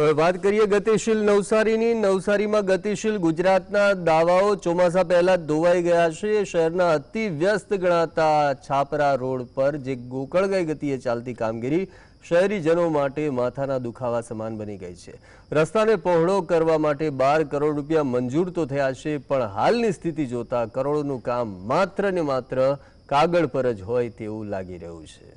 હવે વાત કરીએ ગતિશીલ નવસારીની. નવસારીમાં ગતિશીલ ગુજરાતના દાવાઓ ચોમાસા પહેલા ધોવાઈ ગયા છે. શહેરના અતિ વ્યસ્ત ગણાતા છાપરા રોડ પર જે ગોકળગાઈ ગતિએ ચાલતી કામગીરી શહેરીજનો માટે માથાના દુખાવા સમાન બની ગઈ છે. રસ્તાને પહોળો કરવા માટે બાર કરોડ રૂપિયા મંજૂર તો થયા છે, પણ હાલની સ્થિતિ જોતા કરોડોનું કામ માત્ર ને માત્ર કાગળ પર જ હોય તેવું લાગી રહ્યું છે.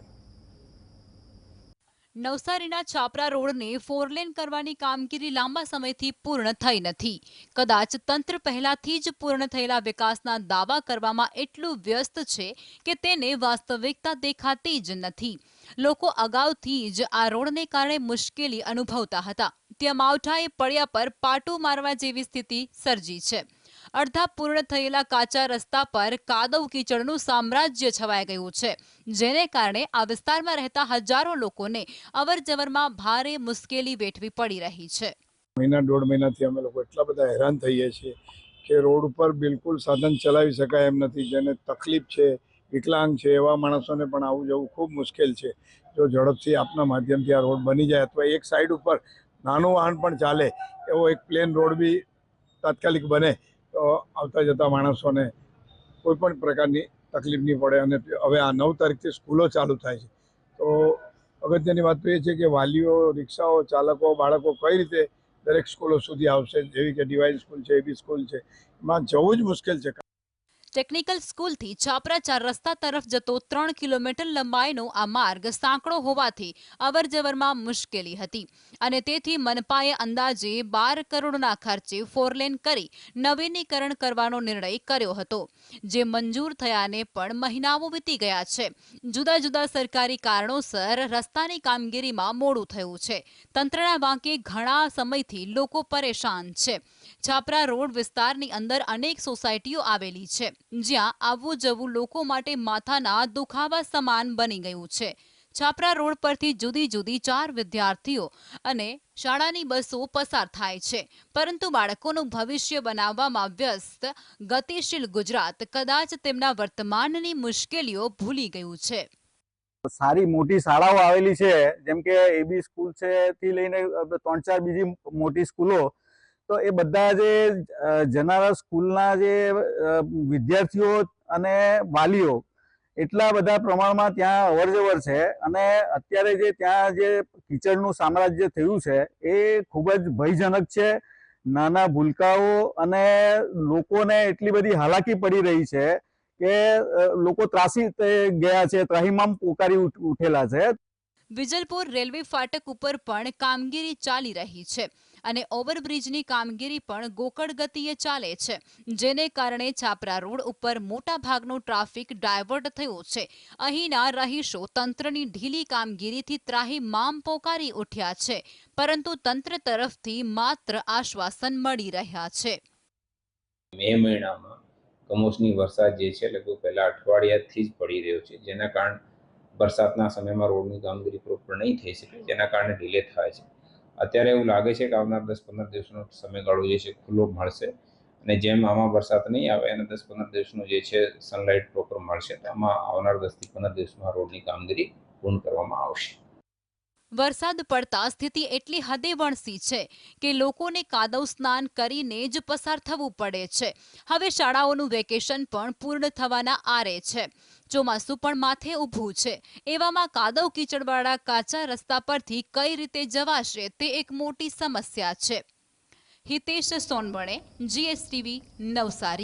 નવસારીના છાપરા રોડને ફોરલેન કરવાની કામગીરી લાંબા સમયથી પૂર્ણ થઈ નથી. કદાચ તંત્ર પહેલાથી જ પૂર્ણ થયેલા વિકાસના દાવા કરવામાં એટલું વ્યસ્ત છે કે તેને વાસ્તવિકતા દેખાતી જ નથી. લોકો અગાઉથી જ આ રોડને કારણે મુશ્કેલી અનુભવતા હતા. ત્યાં માવઠાએ પડ્યા પર પાટું મારવા જેવી સ્થિતિ સર્જી છે. અડધા પૂર્ણ થયેલા કાચા રસ્તા પર કાદવ કીચડનું સામ્રાજ્ય છવાઈ ગયું છે, જેને કારણે આ વિસ્તારમાં રહેતા હજારો લોકોને અવરજવરમાં ભારે મુશ્કેલી વેઠવી પડી રહી છે. મહિના દોઢ મહિનાથી અમે લોકો એટલા બધા હેરાન થઈએ છીએ કે રોડ ઉપર બિલકુલ સાધન ચલાવી શકાય એમ નથી, જેને તકલીફ છે, વિકલાંગ છે, એવા માણસોને પણ આવું જવું ખૂબ મુશ્કેલ છે. જો ઝડપથી આપના માધ્યમથી આ રોડ બની જાય અથવા એક સાઈડ ઉપર નાનું વાહન પણ ચાલે, એવો એક પ્લેન રોડ બી તાત્કાલિક બને આવતા જતા માણસોને કોઈ પણ પ્રકારની તકલીફ નહીં પડે અને હવે આ નવ તારીખથી સ્કૂલો ચાલુ થાય છે. તો અગત્યની વાત તો એ છે કે વાલીઓ, રિક્ષાઓ, ચાલકો, બાળકો કઈ રીતે દરેક સ્કૂલો સુધી આવશે? જેવી કે ડિવાઇન સ્કૂલ છે એબી સ્કૂલ છે. એમાં જવું જ મુશ્કેલ છે. ટેકનિકલ સ્કૂલથી છાપરા ચાર રસ્તા તરફ જતો ત્રણ કિલોમીટર લંબાઈનો આ માર્ગ સાંકડો હોવાથી અવરજવરમાં મુશ્કેલી હતી. અને તેથી મનપાએ અંદાજે બાર કરોડના ખર્ચે ફોરલેન કરી નવીનીકરણ કરવાનો નિર્ણય કર્યો હતો. જે મંજૂર થયાને પણ મહિનાઓ વીતી ગયા છે. જુદા જુદા સરકારી કારણોસર રસ્તાની કામગીરીમાં મોડું થયું છે. તંત્રના વાંકે ઘણા સમયથી લોકો પરેશાન છે. છાપરા રોડ વિસ્તારની અંદર અનેક સોસાયટીઓ આવેલી છે. જ્યાં આવવું જવું લોકો માટે માથાના દુખાવા સમાન બની ગયું છે. છાપરા રોડ પરથી જુદી જુદી ચાર વિદ્યાર્થીઓ અને શાળાની બસો પસાર થાય છે. પરંતુ બાળકોનું ભવિષ્ય બનાવવામાં વ્યસ્ત, ગતિશીલ ગુજરાત કદાચ તેમના વર્તમાનની મુશ્કેલીઓ ભૂલી ગયું છે. સારી મોટી શાળાઓ આવેલી છે, જેમ કે એબી સ્કૂલ છે, થી લઈને ત્રણ ચાર બીજી મોટી સ્કૂલો તો એ બધા જે જનારા સ્કૂલના જે વિદ્યાર્થીઓ અને વાલીઓ, એટલા બધા પ્રમાણમાં ત્યાં અવરજવર છે અને અત્યારે જે ત્યાં જે કીચડનું સામ્રાજ્ય થયું છે, એ ખૂબ જ ભયજનક છે. નાના ભૂલકાઓ અને લોકોને એટલી બધી હાલાકી પડી રહી છે કે લોકો ત્રાસી ગયા છે, ત્રાહિમામ પોકારી ઉઠેલા છે. વિજલપુર રેલવે ફાટક ઉપર પણ કામગીરી ચાલી રહી છે. અને ઓવરબ્રિજની કામગીરી પણ ગોકળ ગતિએ ચાલે છે, જેને કારણે છાપરા રોડ ઉપર મોટા ભાગનો ટ્રાફિક ડાયવર્ટ થયો છે. અહીંના રહીશો તંત્રની ઢીલી કામગીરીથી ત્રાહિમામ પોકારી ઉઠ્યા છે, પરંતુ તંત્ર તરફથી માત્ર આશ્વાસન મળી રહ્યા છે. મે મહિનામાં કમોસમી વરસાદ જે છે, લગભગ પહેલા અઠવાડિયાથી જ પડી રહ્યો છે, જેના કારણે વરસાદના સમયમાં રોડની કામગીરી પ્રોપર નહીં થઈ શકે, જેના કારણે ડિલે થાય છે. અત્યારે એવું લાગે છે કે આવનાર દસ પંદર દિવસનો સમયગાળો જે છે ખુલ્લો મળશે. અને જેમ આમાં વરસાદ નહીં આવે અને દસ પંદર દિવસનો જે છે સનલાઇટ પ્રોપર મળશે, તો આમાં આવનાર દસથી પંદર દિવસમાં રોડની કામગીરી પૂર્ણ કરવામાં આવશે. વરસાદ પડતા સ્થિતિ એટલી હદે વણસી છે કે લોકોને કાદવ સ્નાન કરીને જ પસાર થવું પડે છે. હવે શાળાઓનું વેકેશન પણ પૂર્ણ થવાના આરે છે. ચોમાસું પણ માથે ઊભું છે. એવામાં કાદવ કીચડવાળા કાચા રસ્તા પરથી કઈ રીતે જવાશે તે એક મોટી સમસ્યા છે. હિતેશ સોનવણે, જીએસટીવી, નવસારી.